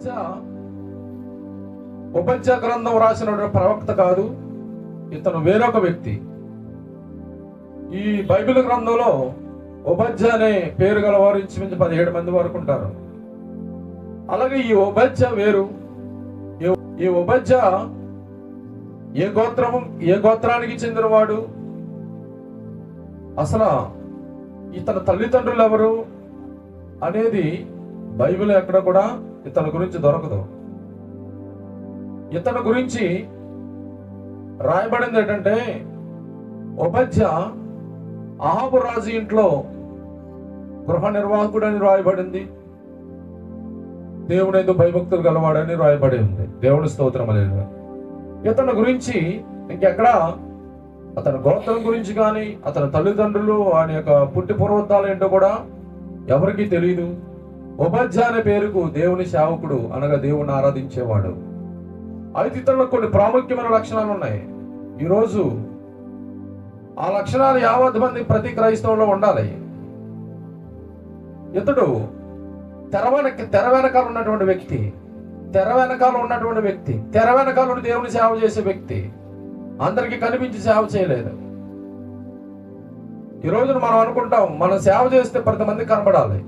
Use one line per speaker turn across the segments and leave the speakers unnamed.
ఉపజ్జ ఉపంచ గ్రంథం రాసిన ప్రవక్త కాదు ఇతను వేరొక వ్యక్తి. ఈ బైబిల్ గ్రంథంలో ఉపజ్జ అనే పేరు గల వారు ఇంచుమించు పదిహేడు మంది వరకు ఉంటారు. అలాగే ఈ ఉపజ్జ వేరు. ఈ- ఈ ఉపజ్జ ఏ గోత్రము ఏ గోత్రానికి చెందినవాడు? అసలు ఇతని తల్లిదండ్రులు ఎవరు అనేది బైబిల్ ఎక్కడ కూడా ఇతని గురించి దొరకదు. ఇతని గురించి రాయబడింది ఏంటంటే ఉపాధ్య అహాబు రాజు ఇంట్లో గృహ నిర్వాహకుడని రాయబడింది. దేవుడు ఎందుకు భయభక్తులు గలవాడని రాయబడి ఉంది. దేవుడి స్తోత్రం అనేది ఇతని గురించి ఇంకెక్కడ? అతని గోత్రం గురించి కానీ అతని తల్లిదండ్రులు ఆయన యొక్క పుట్టి పూర్వతాలు ఏంటో కూడా ఎవరికీ తెలియదు ఉపాధ్యాయ పేరుకు దేవుని సేవకుడు అనగా దేవుని ఆరాధించేవాడు. అయితే ఇతరులకు కొన్ని ప్రాముఖ్యమైన లక్షణాలు ఉన్నాయి. ఈరోజు ఆ లక్షణాలు యావత్ మంది ప్రతి క్రైస్తవంలో ఉండాలి. ఇతడు తెర వెనక తెర వెనకాల ఉన్నటువంటి వ్యక్తి తెర వెనకాల ఉన్నటువంటి వ్యక్తి తెర వెనకాల దేవుని సేవ చేసే వ్యక్తి అందరికీ కనిపించి సేవ చేయలేదు. ఈ రోజున మనం అనుకుంటాం మనం సేవ చేస్తే ప్రతి మంది కనబడాలి.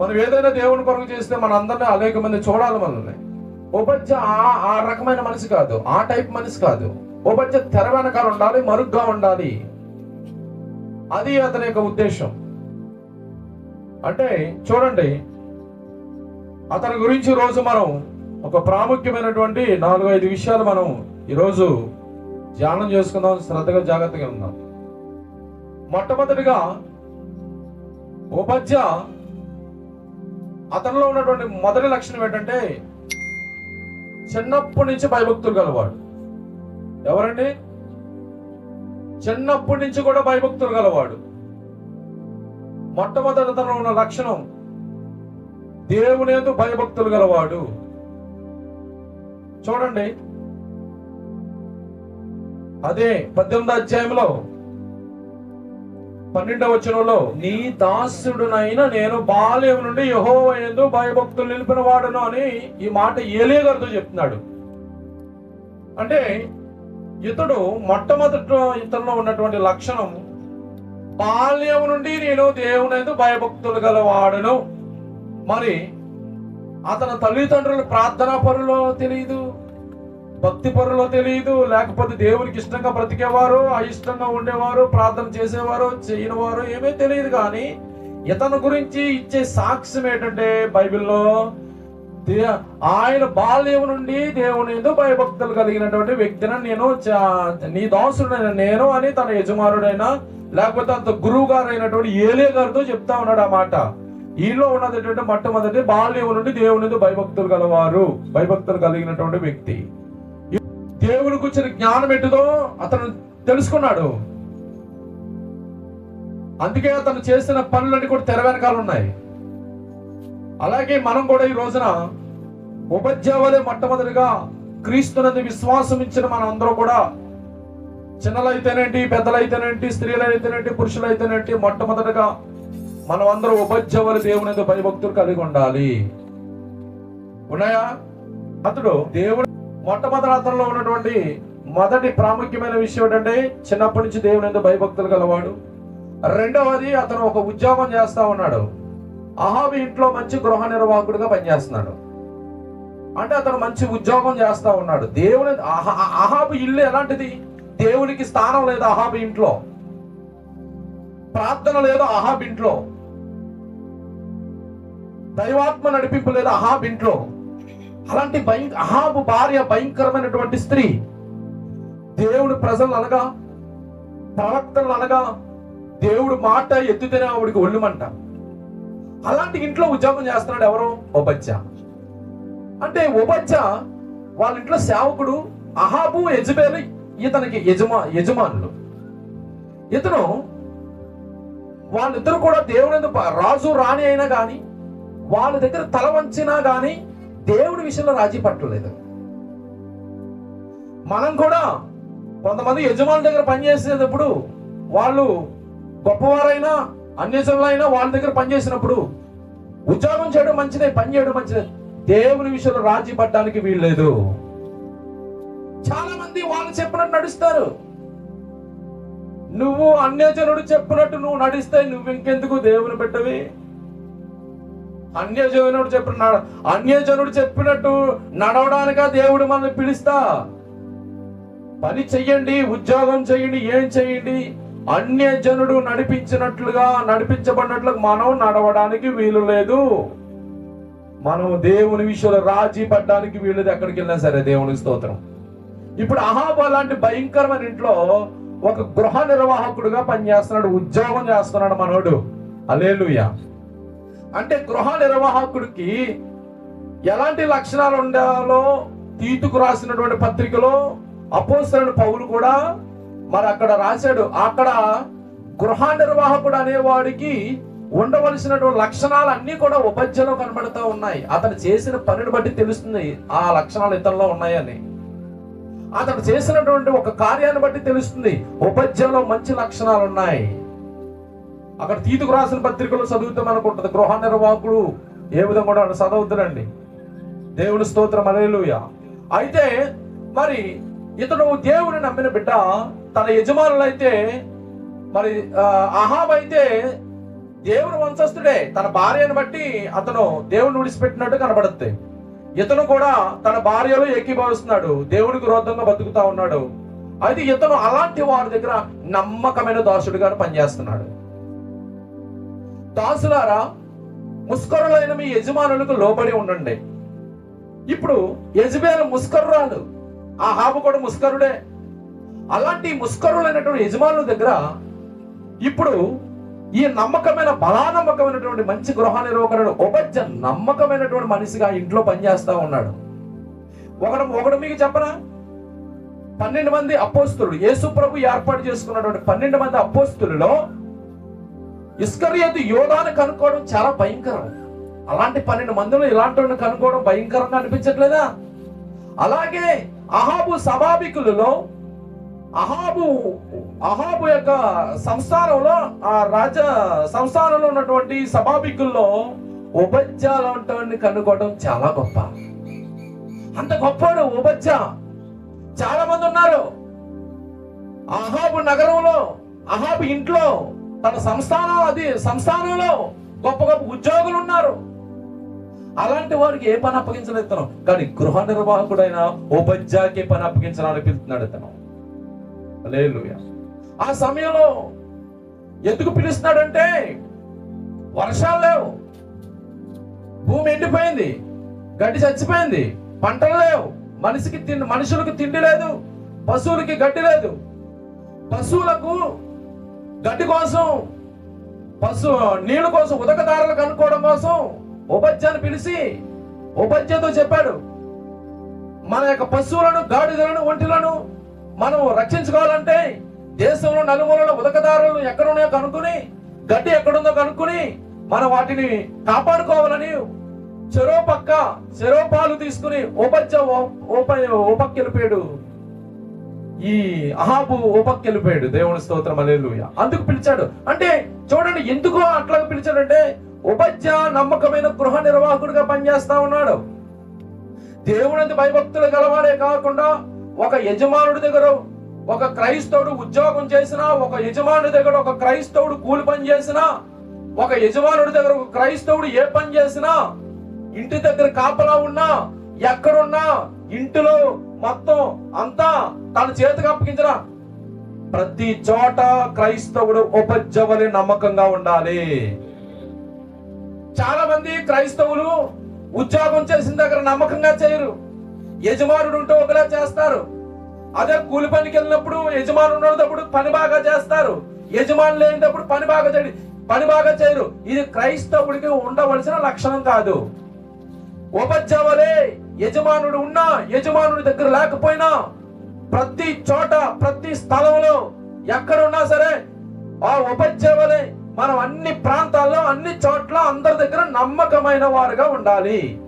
మనం ఏదైనా దేవుని కొరకు చేస్తే మన అందరినీ అనేక మంది చూడాలి మనల్ని. ఉపజ్జ ఆ ఆ రకమైన మనిషి కాదు. ఆ టైప్ మనిషి కాదు. ఉపజ్జ తెర వెనకాల ఉండాలి మరుగ్గా ఉండాలి. అది అతని యొక్క ఉద్దేశం. అంటే చూడండి అతని గురించి రోజు మనం ఒక ప్రాముఖ్యమైనటువంటి నాలుగు ఐదు విషయాలు మనం ఈరోజు ధ్యానం చేసుకుందాం శ్రద్ధగా జాగ్రత్తగా ఉందాం. మొట్టమొదటిగా ఉపజ్జ అతనిలో ఉన్నటువంటి మొదటి లక్షణం ఏంటంటే చిన్నప్పటి నుంచి భయభక్తులు గలవాడు. ఎవరండి? చిన్నప్పటి నుంచి కూడా భయభక్తులు గలవాడు. మొట్టమొదటి తనలో ఉన్న లక్షణం దేవునేందు భయభక్తులు గలవాడు. చూడండి. అదే పద్దెనిమిది అధ్యాయంలో పన్నెండవ వచనంలో నీ దాసుడునైనా నేను బాల్యం నుండి యహో ఎందు భయభక్తులు నిలిపిన వాడును అని ఈ మాట ఏలియా గారితో చెప్తున్నాడు. అంటే ఇతడు మొట్టమొదట ఇతరులో ఉన్నటువంటి లక్షణం బాల్యం నుండి నేను దేవుని భయభక్తులు గలవాడను మరి అతని తల్లిదండ్రులు ప్రార్థనా పరులో తెలియదు భక్తి పరులో తెలియదు లేకపోతే దేవునికి ఇష్టంగా బ్రతికేవారు అయిష్టంగా ఉండేవారు ప్రార్థన చేసేవారు చేయనివారు ఏమీ తెలియదు కానీ ఇతని గురించి ఇచ్చే సాక్ష్యం ఏంటంటే బైబిల్లో దే- ఆయన బాల్యం నుండి దేవుని ఎందుకు భయభక్తులు కలిగినటువంటి వ్యక్తిని నేను నీ దాసుడైన నేను అని తన యజమానుడైన లేకపోతే అంత గురువు గారు అయినటువంటి ఏలే గారితో చెప్తా ఉన్నాడు ఆ మాట. ఈలో ఉన్నది ఏంటంటే మొట్టమొదటి బాల్యం నుండి దేవుని ఎందు భయభక్తులు గలవారు భయభక్తులు కలిగినటువంటి వ్యక్తి. దేవుడికి వచ్చిన జ్ఞానం ఎట్టుదో అతను తెలుసుకున్నాడు. అందుకే అతను చేసిన పనులన్నీ కూడా తెర వెనకాల ఉన్నాయి. అలాగే మనం కూడా ఈ రోజున ఉపద్యావలే మొట్టమొదటిగా క్రీస్తునందు విశ్వాసం ఇచ్చిన మన అందరూ కూడా చిన్నలైతేనేంటి పెద్దలైతేనేంటి స్త్రీలైతేనేంటి పురుషులైతేనేంటి మొట్టమొదటిగా మనం అందరూ ఉపద్యవలు దేవుని భయభక్తులు కలిగి ఉండాలి. ఉన్నాయా? అతడు దేవుడు మొట్టమొదటి అతనిలో ఉన్నటువంటి మొదటి ప్రాముఖ్యమైన విషయం ఏంటంటే చిన్నప్పటి నుంచి దేవుని ఎందుకు భయభక్తులు గలవాడు. రెండవది అతను ఒక ఉద్యోగం చేస్తా ఉన్నాడు. అహాబి ఇంట్లో మంచి గృహ నిర్వాహకుడిగా పనిచేస్తున్నాడు. అంటే అతను మంచి ఉద్యోగం చేస్తా ఉన్నాడు. దేవుని అహాబు ఇల్లు ఎలాంటిది? దేవునికి స్థానం లేదు అహాబు ఇంట్లో. ప్రార్థన లేదు అహాబ్ ఇంట్లో. దైవాత్మ నడిపింపు లేదు అహాబ్ ఇంట్లో. అలాంటి భయం అహాబు భార్య భయంకరమైనటువంటి స్త్రీ. దేవుని ప్రజలు అనగా ప్రవక్తలు అనగా దేవుడు మాట ఎత్తుతేనే ఆవిడికి ఒళ్ళుమంట. అలాంటి ఇంట్లో ఉద్యోగం చేస్తున్నాడు ఎవరు? ఒబచ్చ. అంటే ఒబచ్చ వాళ్ళ ఇంట్లో సేవకుడు అహాబు యజబేలు ఇతనికి యజమా యజమానులు. ఇతను వాళ్ళిద్దరు కూడా దేవుని రాజు రాణి అయినా కానీ వాళ్ళ దగ్గర తల వంచినా కానీ దేవుడి విషయంలో రాజీ పట్టలేదు. మనం కూడా కొంతమంది యజమానుల దగ్గర పనిచేసేటప్పుడు వాళ్ళు గొప్పవారైనా అన్యజనులైనా వాళ్ళ దగ్గర పనిచేసినప్పుడు ఉద్యోగం చేయడం మంచిదే పని చేయడం మంచిదే. దేవుని విషయంలో రాజీ పడడానికి వీల్లేదు. చాలా మంది వాళ్ళు చెప్పినట్టు నడుస్తారు. నువ్వు అన్యజనుడు చెప్పినట్టు నువ్వు నడిస్తే నువ్వు ఇంకెందుకు దేవుని పెట్టవి అన్యజనుడు చెప్పిన అన్యజనుడు చెప్పినట్టు నడవడానిక దేవుడు మనల్ని పిలుస్తా? పని చెయ్యండి ఉద్యోగం చేయండి ఏం చేయండి అన్యజనుడు నడిపించినట్లుగా నడిపించబడినట్లుగా మనం నడవడానికి వీలు లేదు. మనం దేవుని విషయంలో రాజీ పడ్డానికి వీలు ఎక్కడికి వెళ్ళినా సరే దేవునికి స్తోత్రం. ఇప్పుడు అహాబా లాంటి భయంకరమైన ఇంట్లో ఒక గృహ నిర్వాహకుడుగా పనిచేస్తున్నాడు ఉద్యోగం చేస్తున్నాడు మనోడు. అలేలుయా అంటే గృహ నిర్వాహకుడికి ఎలాంటి లక్షణాలు ఉండాలో తీతుకు రాసినటువంటి పత్రికలో అపోసరుడు పౌలు కూడా మరి అక్కడ రాశాడు. అక్కడ గృహ నిర్వాహకుడు అనేవాడికి ఉండవలసినటువంటి లక్షణాలు అన్ని కూడా ఉపాధ్యలో కనబడుతూ ఉన్నాయి. అతను చేసిన పనిని బట్టి తెలుస్తుంది ఆ లక్షణాలు ఇతరులో ఉన్నాయని. అతను చేసినటువంటి ఒక కార్యాన్ని బట్టి తెలుస్తుంది. ఉపజ్యంలో మంచి లక్షణాలు ఉన్నాయి. అక్కడ తీతుకు రాసిన పత్రికలు చదువుతాం అనుకుంటుంది. గృహ నిర్వాహకుడు ఏ విధంగా కూడా చదవద్దురండి దేవుని స్తోత్రం అలేలుయ అయితే మరి ఇతడు దేవుని నమ్మిన బిడ్డ తన యజమానులు అయితే మరి అహాబ్ అయితే దేవుని వంశస్థుడే. తన భార్యను బట్టి అతను దేవుని విడిచిపెట్టినట్టు కనబడుతుంది ఇతను కూడా తన భార్యలో ఏకీభవిస్తున్నాడు. దేవునికి విరోధంగా బతుకుతా ఉన్నాడు. అయితే ఇతను అలాంటి వారి దగ్గర నమ్మకమైన దాసుడిగా పనిచేస్తున్నాడు. దాసులారా ముస్కరులైన మీ యజమానులకు లోబడి ఉండండి. ఇప్పుడు యజమాను ముస్కరురాలు ఆ హాబు కూడా ముస్కరుడే. అలాంటి ముస్కరులైనటువంటి యజమానుల దగ్గర ఇప్పుడు ఈ నమ్మకమైన బలానమ్మకమైనటువంటి మంచి గృహ నిర్వహకుడు ఉపజ నమ్మకమైనటువంటి మనిషిగా ఇంట్లో పనిచేస్తా ఉన్నాడు. ఒకడు ఒకడు మీకు చెప్పరా పన్నెండు మంది అపోస్తులు యేసు ప్రభు ఏర్పాటు చేసుకున్నటువంటి పన్నెండు మంది అపోస్తులలో ఇస్కరియతు యోధాను కనుక్కోవడం చాలా భయంకరం. అలాంటి పన్నెండు మందిలో ఇలాంటి కనుక్కోవడం భయంకరంగా అనిపించట్లేదా? అలాగే అహాబు సభాభికులలో అహాబు అహాబు యొక్క సంస్థానంలో ఆ రాజ సంస్థానంలో ఉన్నటువంటి సభాభికుల్లో ఉపజ్యాలంటి కనుక్కోవడం చాలా గొప్ప. అంత గొప్పవాడు ఉపజ్జ చాలా మంది ఉన్నారు. అహాబు నగరంలో అహాబు ఇంట్లో తన సంస్థానం అది సంస్థానంలో గొప్ప గొప్ప ఉద్యోగులు ఉన్నారు అలాంటి వారికి ఏ పని అప్పగించలేదు ఇతను. కానీ గృహ నిర్వాహకుడైన ఉపాధ్యాయకి పని అప్పగించడానికి పిలుస్తున్నాడు ఇతను. లేదు ఆ సమయంలో ఎందుకు పిలుస్తున్నాడంటే వర్షాలు లేవు. భూమి ఎండిపోయింది. గడ్డి చచ్చిపోయింది. పంటలు లేవు. మనిషికి తిండి మనుషులకు తిండి లేదు. పశువులకి గడ్డి లేదు. పశువులకు గడ్డి కోసం పశు నీళ్ళ కోసం ఉదకదారులు కనుక్కోవడం కోసం ఉపజ్యాన్ని పిలిచి ఉపాధ్యతో చెప్పాడు. మన యొక్క పశువులను గాడిదలను ఒంటిలను మనం రక్షించుకోవాలంటే దేశంలో నలుమూలలో ఉదకదారులు ఎక్కడున్నాయో కనుక్కుని గడ్డి ఎక్కడుందో కనుక్కుని మనం వాటిని కాపాడుకోవాలని చెరో పక్క చెరో పాలు తీసుకుని ఉపజ్జ ఉప ఓపక్కెళ్ళిపోయాడు ఈ అహాబు ఓపక్కెళ్ళిపోయాడు దేవుని స్తోత్రం అలేలుయ అందుకు పిలిచాడు. అంటే చూడండి ఎందుకు అట్లా పిలిచాడంటే ఉపజ్య నమ్మకమైన గృహ నిర్వాహకుడిగా పనిచేస్తా ఉన్నాడు. దేవుని భయభక్తులు గలవాడే కాకుండా ఒక యజమానుడి దగ్గర ఒక క్రైస్తవుడు ఉద్యోగం చేసినా ఒక యజమానుడి దగ్గర ఒక క్రైస్తవుడు కూలి పని చేసినా ఒక యజమానుడి దగ్గర ఒక క్రైస్తవుడు ఏ పని చేసినా ఇంటి దగ్గర కాపలా ఉన్నా ఎక్కడున్నా ఇంటిలో మొత్తం అంతా తన చేతికి అప్పగించిన ప్రతి చోట క్రైస్తవుడు ఉపజవలి నమ్మకంగా ఉండాలి. చాలా మంది క్రైస్తవులు ఉద్యోగం చేసిన దగ్గర నమ్మకంగా చేయరు. యజమానుడు ఉంటే ఒకలా చేస్తారు. అదే కూలి పనికి వెళ్ళినప్పుడు యజమానుడు ఉన్నప్పుడు పని బాగా చేస్తారు. యజమాని లేనిటప్పుడు పని బాగా చేయడు పని బాగా చేయరు. ఇది క్రైస్తవుడికి ఉండవలసిన లక్షణం కాదు. ఉపజవలే యజమానుడు ఉన్నా యజమానుడి దగ్గర లేకపోయినా ప్రతి చోట ప్రతి స్థలంలో ఎక్కడున్నా సరే ఆ ఉపజవలే మనం అన్ని ప్రాంతాల్లో అన్ని చోట్ల అందరి దగ్గర నమ్మకమైన వారుగా ఉండాలి.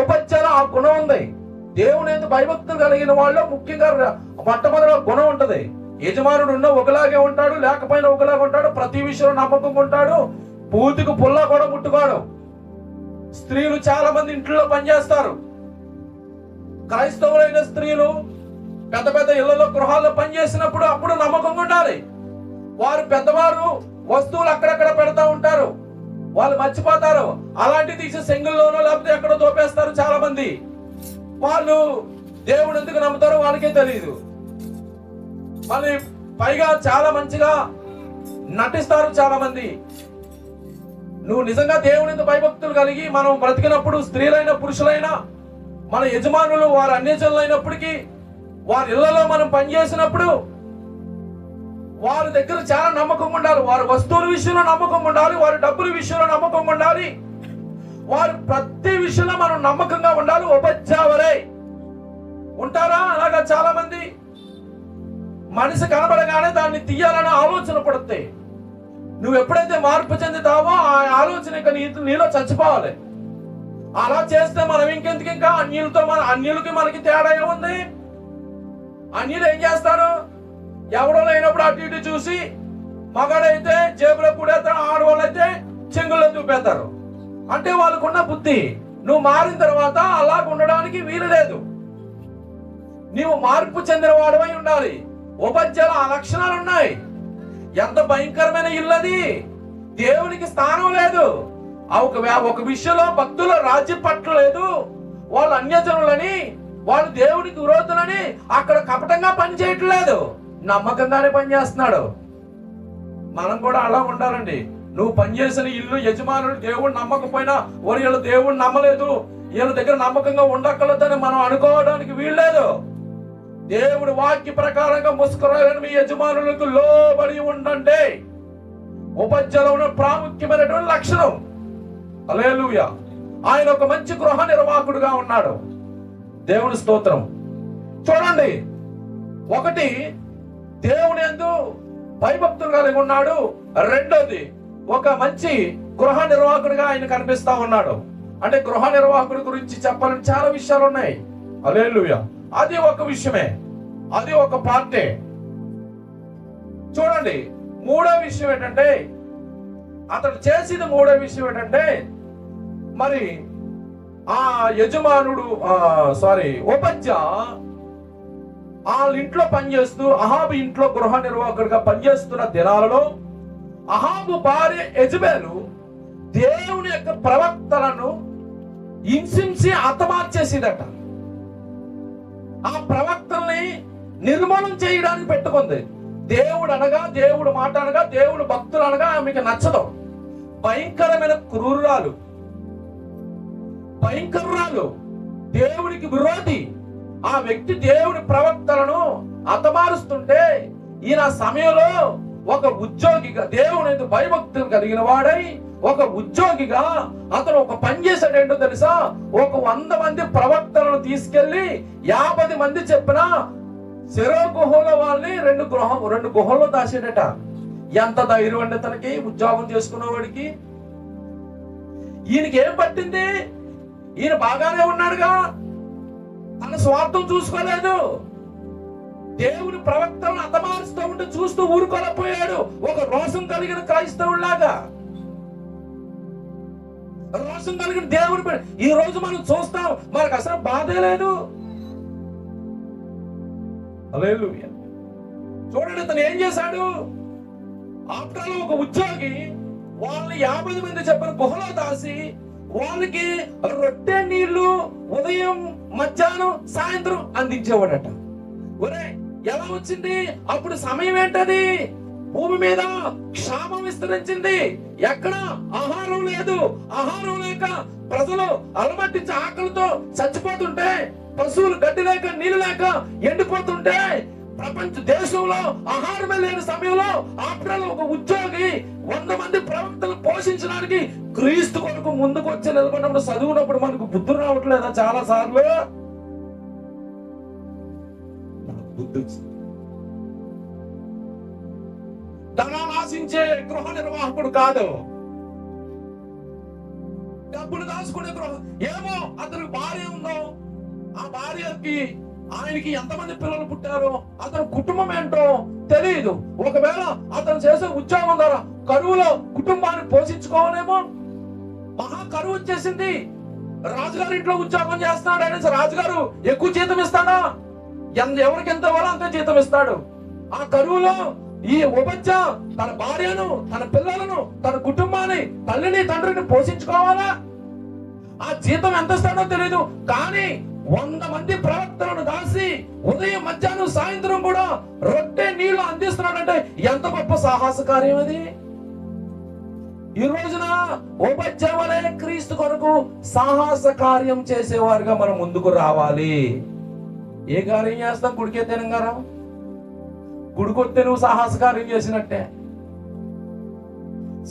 ఉపజ్జల ఆ గుణం ఉంది. దేవుని ఎందుకు భయభక్తులు కలిగిన వాళ్ళు ముఖ్యంగా మొట్టమొదటి గుణం ఉంటది. యజమానుడు ఉన్న ఒకలాగే ఉంటాడు లేకపోయినా ఒకలాగా ఉంటాడు ప్రతి విషయంలో నమ్మకం ఉంటాడు. పూతికి పుల్ల కూడా ముట్టుకోడు. స్త్రీలు చాలా మంది ఇంట్లో పనిచేస్తారు. క్రైస్తవులైన స్త్రీలు పెద్ద పెద్ద ఇళ్ళలో గృహాల్లో పనిచేసినప్పుడు అప్పుడు నమ్మకంగా ఉండాలి. వారు పెద్దవారు వస్తువులు అక్కడక్కడ పెడతా ఉంటారు. వాళ్ళు మర్చిపోతారు. అలాంటి తీసి సెంగుల్లోనో లేకపోతే ఎక్కడో దోపేస్తారు చాలా మంది వాళ్ళు దేవుడు ఎందుకు నమ్ముతారో వాళ్ళకే తెలియదు మళ్ళీ పైగా చాలా మంచిగా నటిస్తారు చాలా మంది నువ్వు నిజంగా దేవుని భయభక్తులు కలిగి మనం బ్రతికినప్పుడు స్త్రీలైన పురుషులైనా మన యజమానులు వారు అన్యజనులైనప్పటికీ వారి ఇళ్ళలో మనం పనిచేసినప్పుడు వారి దగ్గర చాలా నమ్మకం ఉండాలి. వారి వస్తువుల విషయంలో నమ్మకం ఉండాలి. వారి డబ్బుల విషయంలో నమ్మకం ఉండాలి. వారు ప్రతి విషయంలో మనం నమ్మకంగా ఉండాలి. ఉపజావరై ఉంటారా? అలాగా చాలా మంది మనిషి కనబడగానే దాన్ని తీయాలనే ఆలోచన పడుతాయి. నువ్వు ఎప్పుడైతే మార్పు చెందుతావో ఆ ఆలోచన ఇక నీ నీలో చచ్చిపోవాలి. అలా చేస్తే మనం ఇంకెందుకు ఇంకా? అన్యులతో మన అన్యులకి మనకి తేడా ఏముంది? అన్యులు ఏం చేస్తారు? ఎవడో లేనప్పుడు అటు ఇటు చూసి మగాడైతే జేబులో కూడేస్తారు ఆడవాళ్ళు అయితే చెంగుల్లో చూపేస్తారు అంటే వాళ్ళకున్న బుద్ధి నువ్వు మారిన తర్వాత అలా ఉండడానికి వీలు లేదు. నీవు మార్పు చెందిన వాడమై ఉండాలి. ఉపజ్యాల ఆ లక్షణాలు ఉన్నాయి ఎంత భయంకరమైన ఇల్లు అది. దేవునికి స్థానం లేదు. ఆ ఒక ఒక విషయంలో భక్తుల రాజ్యం పట్టలేదు వాళ్ళు అన్యజనులని వాళ్ళు దేవునికి విరోధులని అక్కడ కపటంగా పనిచేయట్లేదు. నమ్మకంగానే పని చేస్తున్నాడు మనం కూడా అలా ఉండాలండి. నువ్వు పనిచేసిన ఇల్లు యజమానులు దేవుడు నమ్మకపోయినా వారు వీళ్ళు దేవుడు నమ్మలేదు. వీళ్ళ దగ్గర నమ్మకంగా ఉండక్కర్లేదని మనం అనుకోవడానికి వీల్లేదు. దేవుడు వాక్య ప్రకారంగా ముసుకురాలని మీ యజమానులకు లోబడి ఉండండి. ఉపజ్జలంలో ప్రాముఖ్యమైనటువంటి లక్షణం. అలేలుయ ఆయన ఒక మంచి గృహ నిర్వాహకుడుగా ఉన్నాడు. దేవుని స్తోత్రం. చూడండి. ఒకటి దేవుని ఎందు భయభక్తులు కలిగి ఉన్నాడు. రెండోది ఒక మంచి గృహ నిర్వాహకుడిగా ఆయన కనిపిస్తా ఉన్నాడు. అంటే గృహ నిర్వాహకుడి గురించి చెప్పాలని చాలా విషయాలు ఉన్నాయి. అలేలుయ అది ఒక విషయమే. అది ఒక పార్టే. చూడండి. మూడో విషయం ఏంటంటే అతడు చేసిన మూడో విషయం ఏంటంటే మరి ఆ యజమానుడు సారీ ఉపజ్జ వాళ్ళ ఇంట్లో పనిచేస్తూ అహాబు ఇంట్లో గృహ నిర్వాహకుడిగా పనిచేస్తున్న దినాలలో అహాబు భార్య యజమాను దేవుని యొక్క ప్రవక్తలను హింసించి హతమార్చేసిందట ఆ ప్రవక్తల్ని నిర్మూలం చేయడానికి పెట్టుకుంది. దేవుడు అనగా దేవుడు మాట అనగా దేవుడు భక్తులు అనగా ఆమెకి నచ్చదు. భయంకరమైన క్రూరాలు భయంకరాలు దేవుడికి విరోధి. ఆ వ్యక్తి దేవుడి ప్రవక్తలను అతమారుస్తుంటే ఈయన సమయంలో ఒక ఉద్యోగిగా దేవుని భయభక్తులు కలిగిన వాడై ఒక ఉద్యోగిగా అతను ఒక పని చేశాడేంటో తెలుసా? ఒక వంద మంది ప్రవక్తలను తీసుకెళ్ళి యాభై మంది చెప్పిన శరో గుహలో వాళ్ళని రెండు గృహం రెండు గుహల్లో దాచాడట. ఎంత ధైర్యం అండి తనకి ఉద్యోగం చేసుకున్నవాడికి ఈయనకి ఏం పట్టింది? ఈయన బాగానే ఉన్నాడుగా. తన స్వార్థం చూసుకోలేదు. దేవుని ప్రవక్తలను అతమారుస్తూ ఉంటే చూస్తూ ఊరుకోలేకపోయాడు ఒక రోషం కలిగిన క్రైస్తవులాగా రోషం కలిగిన దేవుని ఈ రోజు మనం చూస్తాం మనకు అసలు బాధే లేదు. చూడండి అతను ఏం చేశాడు? ఆఫ్టర్ ఒక ఉద్యోగి వాళ్ళని యాభై మంది చెప్పిన గుహలో దాసి వాళ్ళకి రొట్టె నీళ్ళు ఉదయం మధ్యాహ్నం సాయంత్రం అందించేవాడట. ఒరే ఎలా వచ్చింది? అప్పుడు సమయం ఏంటది? భూమి మీద క్షామం విస్తరించింది. ఎక్కడ? ఆహారం లేదు. ఆహారం లేక ప్రజలు అలమట్టించి ఆకలితో చచ్చిపోతుంటే పశువులు గడ్డి లేక నీళ్ళు లేక ఎండిపోతుంటే ప్రపంచ దేశంలో ఆహారమే లేని సమయంలో ఆఫ్టర్ ఒక ఉద్యోగి వంద మంది ప్రవక్తలు పోషించడానికి క్రీస్తు కొరకు ముందుకు వచ్చి నిలబడినప్పుడు చదువునప్పుడు మనకు బుద్ధి రావట్లేదా చాలా సార్లు బుద్ధి వచ్చింది. ఆశించే గృహ నిర్వాహకుడు కాదు. డబ్బులు దాచుకునే గృహ ఏమో అతనికి భార్య ఉందో ఆ భార్యకి ఆయనకి ఎంతమంది పిల్లలు పుట్టారో అతని కుటుంబం ఏంటో తెలియదు ఒకవేళ అతను చేసే ఉద్యోగం ద్వారా కరువులో కుటుంబాన్ని పోషించుకోవాలేమో? మహా కరువు వచ్చేసింది. రాజుగారి ఇంట్లో ఉద్యోగం చేస్తున్నాడు ఆయన రాజుగారు ఎక్కువ జీతం ఇస్తాడా? ఎంత ఎవరికి ఎంత ఇవ్వాలో అంతే జీతం ఇస్తాడు. ఆ కరువులో ఈ ఉపజ తన భార్యను తన పిల్లలను తన కుటుంబాన్ని తల్లిని తండ్రిని పోషించుకోవాలా? ఆ జీతం ఎంత ఇస్తాడో తెలియదు కానీ వంద మంది ప్రవక్తలను దాసి ఉదయం మధ్యాహ్నం సాయంత్రం కూడా రొట్టె నీళ్ళు అందిస్తున్నాడంటే ఎంత గొప్ప సాహస కార్యం అది. ఈ రోజున ఉపజవలే క్రీస్తు కొరకు సాహస కార్యం చేసేవారుగా మనం ముందుకు రావాలి. ఏ కార్యం చేస్తాం? గుడికే తెలంగాణ గుడికొస్తే నువ్వు సాహస కార్యం చేసినట్టే.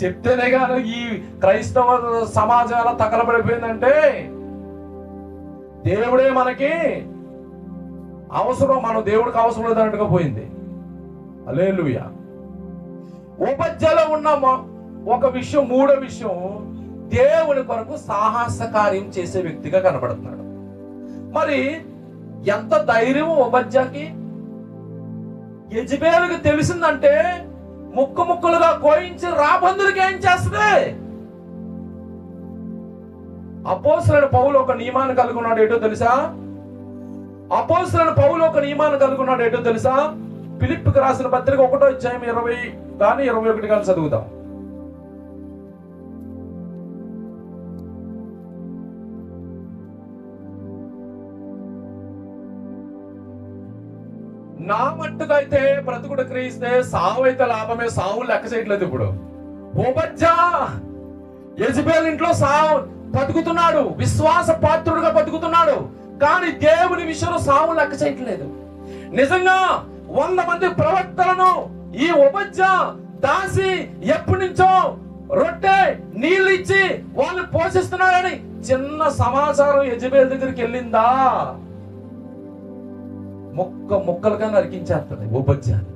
చెప్తేనే కానీ ఈ క్రైస్తవ సమాజం ఎలా తగలబడిపోయిందంటే దేవుడే మనకి అవసరం మనం దేవుడికి అవసరం లేదన్నట్టుగా పోయింది. అలేలుయ ఉపజ్జలో ఉన్న ఒక విషయం మూడో విషయం దేవుని కొరకు సాహస కార్యం చేసే వ్యక్తిగా కనబడుతున్నాడు. మరి ఎంత ధైర్యం ఉపజ్జాకి యజ్బేలకు తెలిసిందంటే ముక్కు ముక్కలుగా కోయించి రాబందులకి ఏం చేస్తుంది? అపోసరుడు పౌలు ఒక నియమాన్ని కలిగి ఉన్నాడు ఏంటో తెలుసా? అపోసరుడు పౌలు ఒక నియమాన్ని కలిగి ఉన్నాడు ఏంటో తెలుసా? పిలిప్కి రాసిన పత్రిక ఒకటో అధ్యాయం ఇరవై కానీ ఇరవై ఒకటి కానీ చదువుతాం నా మట్టుకైతే బ్రతుకుడు క్రీస్తే సావు అయితే లాభమే సావు లెక్క చేయట్లేదు ఇప్పుడు. ఓబజ్జా యజ్బేల్ ఇంట్లో సావు బతుకుతున్నాడు. విశ్వాస పాత్రుడుగా బతుకుతున్నాడు. కానీ దేవుని విషయంలో సాము లెక్క చేయట్లేదు. నిజంగా వంద మంది ప్రవక్తలను ఈ ఉపజ దాసి ఎప్పటి నుంచో రొట్టె నీళ్ళు ఇచ్చి వాళ్ళు పోషిస్తున్నారని చిన్న సమాచారం యజబేల్ దగ్గరికి వెళ్ళిందా? మొక్క మొక్కలుగా నరికించేస్తుంది ఉపజ్యాన్ని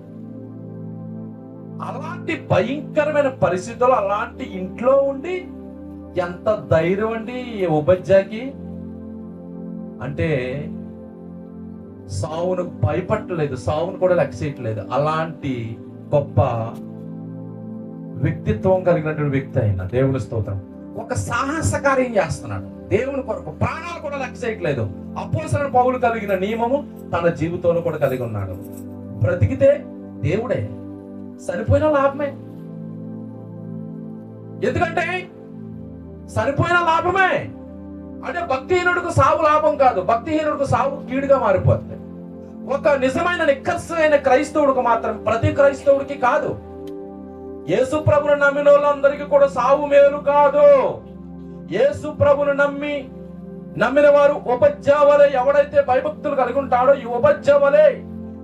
అలాంటి భయంకరమైన పరిస్థితులు అలాంటి ఇంట్లో ఉండి ఎంత ధైర్యం అండి ఈ ఉపజ్జాకి అంటే సావును భయపట్టలేదు సావును కూడా లెక్క చేయట్లేదు. అలాంటి గొప్ప వ్యక్తిత్వం కలిగినటువంటి వ్యక్తి అయిన దేవుని స్తోత్రం. ఒక సాహస కార్యం చేస్తున్నాడు. దేవుని కొరకు ప్రాణాలు కూడా లెక్క చేయట్లేదు. అపోసరణ పౌలు కలిగిన నియమము తన జీవితంలో కూడా కలిగి ఉన్నాడు. బ్రతికితే దేవుడే చనిపోయిన లాభమే. ఎందుకంటే చనిపోయిన లాభమే. అంటే భక్తిహీనుడికి సావు లాభం కాదు. భక్తిహీనుడికి సావు కీడుగా మారిపోతుంది. ఒక నిజమైన నిక్కర్సైన క్రైస్తవుడికి మాత్రం ప్రతి క్రైస్తవుడికి కాదు. యేసు ప్రభును నమ్మిన వాళ్ళందరికీ కూడా సావు మేలు కాదు. యేసు ప్రభును నమ్మి నమ్మిన వారు ఉపజ్జావలే ఎవడైతే భయభక్తులు కలిగి ఉంటాడో ఈ ఉపజ్జావలే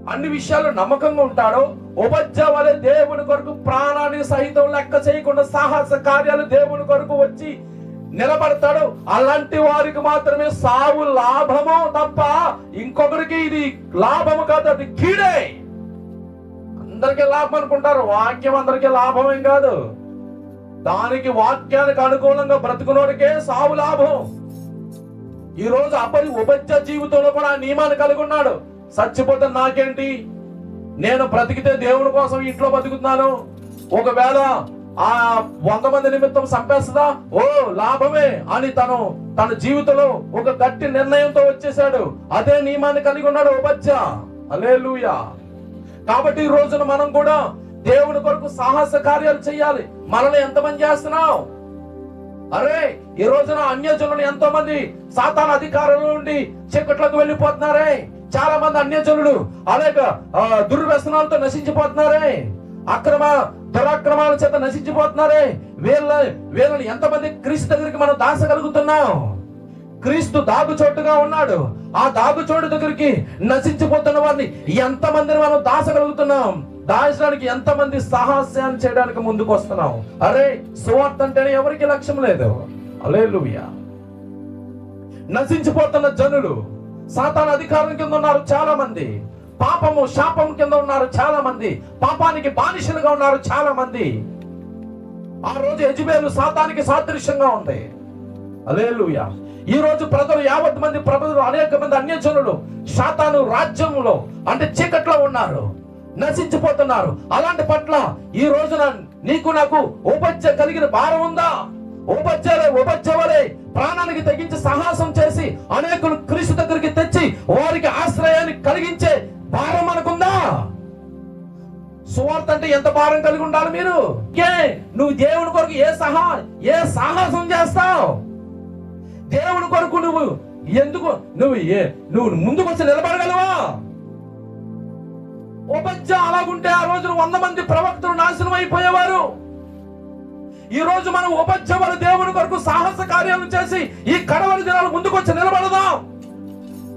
అన్ని విషయాలు నమ్మకంగా ఉంటాడో ఉపజ్జావలే దేవుని కొరకు ప్రాణాన్ని సహితం లెక్క చేయకుండా సాహస కార్యాలు దేవుని కొరకు వచ్చి నిలబడతాడు. అలాంటి వారికి మాత్రమే సావు లాభము తప్ప ఇంకొకరికి ఇది లాభము కాదు అది కీడే. అందరికీ లాభం అనుకుంటారు. వాక్యం అందరికీ లాభమేం కాదు. దానికి వాక్యానికి అనుకూలంగా బ్రతుకునోడికే సావు లాభం. ఈ రోజు అపరి ఉపత్య జీవితంలో కూడా ఆ నియమాన్ని కలిగి ఉన్నాడు. చచ్చిపోతే నాకేంటి? నేను బ్రతికితే దేవుడి కోసం ఇంట్లో బతుకుతున్నాను. ఒకవేళ ఆ వంద మంది నిమిత్తం సంపేస్తుందా ఓ లాభమే అని తను తన జీవితంలో ఒక గట్టి నిర్ణయంతో వచ్చేసాడు అదే నియమాన్ని కలిగి ఉన్నాడు ఉపత్య అలేలుయా కాబట్టి ఈ రోజున మనం కూడా దేవుని కొరకు సాహస కార్యాలు చేయాలి. మనల్ని ఎంతమంది చేస్తున్నావు? అరే ఈ రోజున అన్యజనులు ఎంతో మంది సాతాన అధికారుల నుండి చీకట్లోకి వెళ్ళిపోతున్నారే? చాలా మంది అన్యజనులు అలాగే దుర్వ్యసనాలతో నశించిపోతున్నారే? అక్రమ దురాక్రమాల చేత నశించిపోతున్నారే. వీళ్ళ వీళ్ళని ఎంతమంది క్రీస్తు దగ్గరికి మనం దాసగలుగుతున్నాం క్రీస్తు దాగుచోటుగా ఉన్నాడు. ఆ దాగుచోటు దగ్గరికి నశించిపోతున్న వారిని ఎంతమందిని మనం దాచగలుగుతున్నాం? దాచడానికి ఎంతమంది సాహస్యాన్ని చేయడానికి ముందుకు వస్తున్నాం? అరే సువార్త అంటేనే ఎవరికి లక్ష్యం లేదు. అలే నశించిపోతున్న జనులు సాతాన అధికారం కింద ఉన్నారు చాలా మంది పాపము శాపం కింద ఉన్నారు చాలా మంది పాపానికి బానిసలుగా ఉన్నారు చాలా మంది ఆ రోజు యజుబేలు సాతానికి సాదృశ్యంగా ఉంది. అలేలుయా ఈ రోజు ప్రజలు యావత్ మంది ప్రజలు అనేక మంది అన్యజనులు శాతాను రాజ్యంలో అంటే చీకట్లో ఉన్నారు. నశించిపోతున్నారు. అలాంటి పట్ల ఈ రోజున నీకు నాకు ఉపజ్జ కలిగిన భారం ఉందా? ఉపజ్జలే ఉపజ్జవలే ప్రాణానికి తగ్గించి సాహసం చేసి అనేకులు క్రీస్తు దగ్గరికి తెచ్చి వారికి ఆశ్రయాన్ని కలిగించే భారం మనకుందా సువార్త అంటే ఎంత భారం కలిగి ఉండాలి మీరు? నువ్వు దేవుని కొరకు ఏ సహా ఏ సాహసం చేస్తావు? దేవుని కొరకు నువ్వు ఎందుకు నువ్వు ఏ నువ్వు ముందుకు వచ్చి నిలబడగలవా? ఉపజ్జ అలాగుంటే ఆ రోజున వంద మంది ప్రవక్తలు నాశనం అయిపోయేవారు. ఈ రోజు మనం ఉపజ్జవలు దేవుని కొరకు సాహస కార్యాలు చేసి ఈ కడవరి దినాలు ముందుకు వచ్చి నిలబడదాం.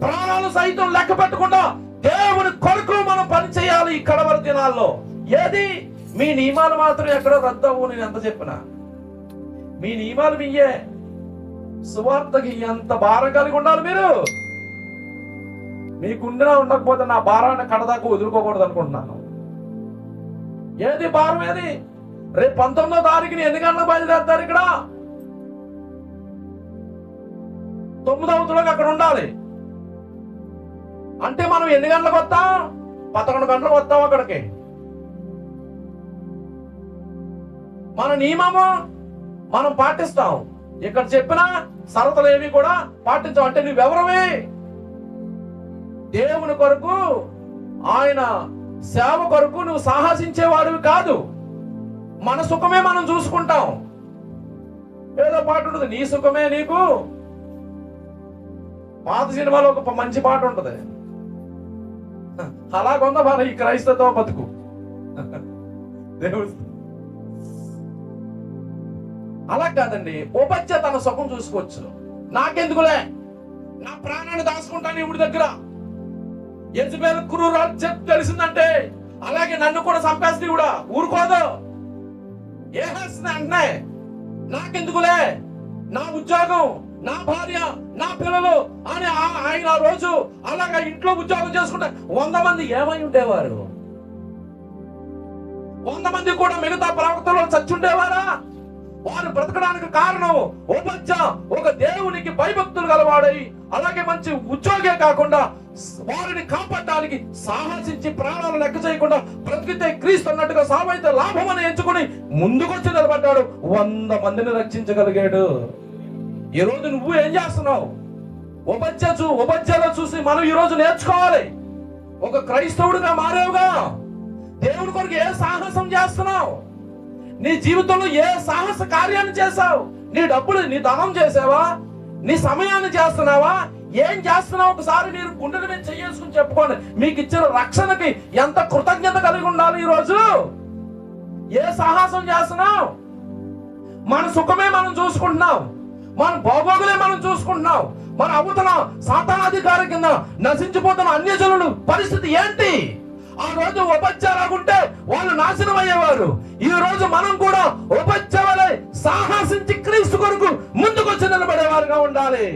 ప్రాణాలు సైతం లెక్క పెట్టకుండా దేవుని కొరకు మనం పని చేయాలి ఈ కడవరి దినాల్లో. ఏది? మీ నియమాలు మాత్రం ఎక్కడో రద్దవు నేను ఎంత చెప్పినా. మీ నియమాలు మీయే. సువార్తకి ఎంత భారం కలిగి ఉండాలి మీరు. మీకుండినా ఉండకపోతే నా భారాన్ని కడదాకా వదులుకోకూడదు అనుకుంటున్నాను. ఏది భారం ఏది? రేపు పంతొమ్మిదో తారీఖుని ఎన్ని గంటలకు బయలుదేరుతారు ఇక్కడ? తొమ్మిదవతులకు అక్కడ ఉండాలి. అంటే మనం ఎన్ని గంటలకు వస్తాం? పదకొండు గంటలకు వస్తాం అక్కడికి. మన నియమము మనం పాటిస్తాం. ఇక్కడ చెప్పిన సరతలు ఏవి కూడా పాటించాం అంటే నువ్వెవరవి? దేవుని కొరకు ఆయన సేవ కొరకు నువ్వు సాహసించేవాడివి కాదు. మన సుఖమే మనం చూసుకుంటాం. ఏదో పాట ఉంటుంది నీ సుఖమే నీకు. పాత సినిమాలో ఒక మంచి పాట ఉంటుంది. అలాగుందా మన ఈ క్రైస్తవ బతుకు. దేవుడు అలా కాదండి ఉపత్య తన సుఖం చూసుకోవచ్చు నాకెందుకులే? నా ప్రాణాన్ని దాచుకుంటాను ఇవిడి దగ్గర. యజమేలు క్రూరాలు చెప్ తెలిసిందంటే అలాగే నన్ను కూడా చంపేస్తుంది కూడా. ఊరుకోదు. ఏ అంటే నాకెందుకులే? నా ఉద్యోగం నా భార్య నా పిల్లలు అని ఆ- ఆయన ఆ రోజు అలాగా ఇంట్లో ఉద్యోగం చేసుకుంటే వంద మంది ఏమై ఉండేవారు? వంద మంది కూడా మిగతా ప్రవక్తలు చచ్చుండేవారా? వారు బ్రతకడానికి కారణం ఉపజ ఒక దేవునికి భయభక్తులు గలవాడై అలాగే మంచి ఉద్యోగే కాకుండా వారిని కాపాడడానికి సాహసించి ప్రాణాలు లెక్క చేయకుండా బ్రతికితే క్రీస్తు అన్నట్టుగా సావైతే లాభం అని ఎంచుకుని ముందుకొచ్చి నిలబడ్డాడు. వంద మందిని రక్షించగలిగాడు. ఈ రోజు నువ్వు ఏం చేస్తున్నావు? ఉపజ్జ చూ చూసి మనం ఈ రోజు నేర్చుకోవాలి. ఒక క్రైస్తవుడిగా మారేవుగా. దేవుడి కొరకు ఏ సాహసం చేస్తున్నావు? నీ జీవితంలో ఏ సాహస కార్యాన్ని చేశావు? నీ డబ్బులు నీ ధనం చేసావా? నీ సమయాన్ని చేస్తున్నావా? ఏం చేస్తున్నావు? ఒకసారి మీరు గుండెల మీద చేసుకుని చెప్పుకోండి. మీకు ఇచ్చిన రక్షణకి ఎంత కృతజ్ఞత కలిగి ఉండాలి ఈ రోజు ఏ సాహసం చేస్తున్నావు? మన సుఖమే మనం చూసుకుంటున్నాం. మన బాగోగులే మనం చూసుకుంటున్నాం. మన అవతల సాతానాధికారి కింద నశించిపోతున్న అన్యజనులు పరిస్థితి ఏంటి? ఆ రోజు ఉపచారాకుంటే వాళ్ళు నాశనం అయ్యేవారు ఈ రోజు మనం కూడా ఉపచారాలే సాహసించి క్రీస్తు కొరకు ముందుకొచ్చి నిలబడేవారుగా ఉండాలి.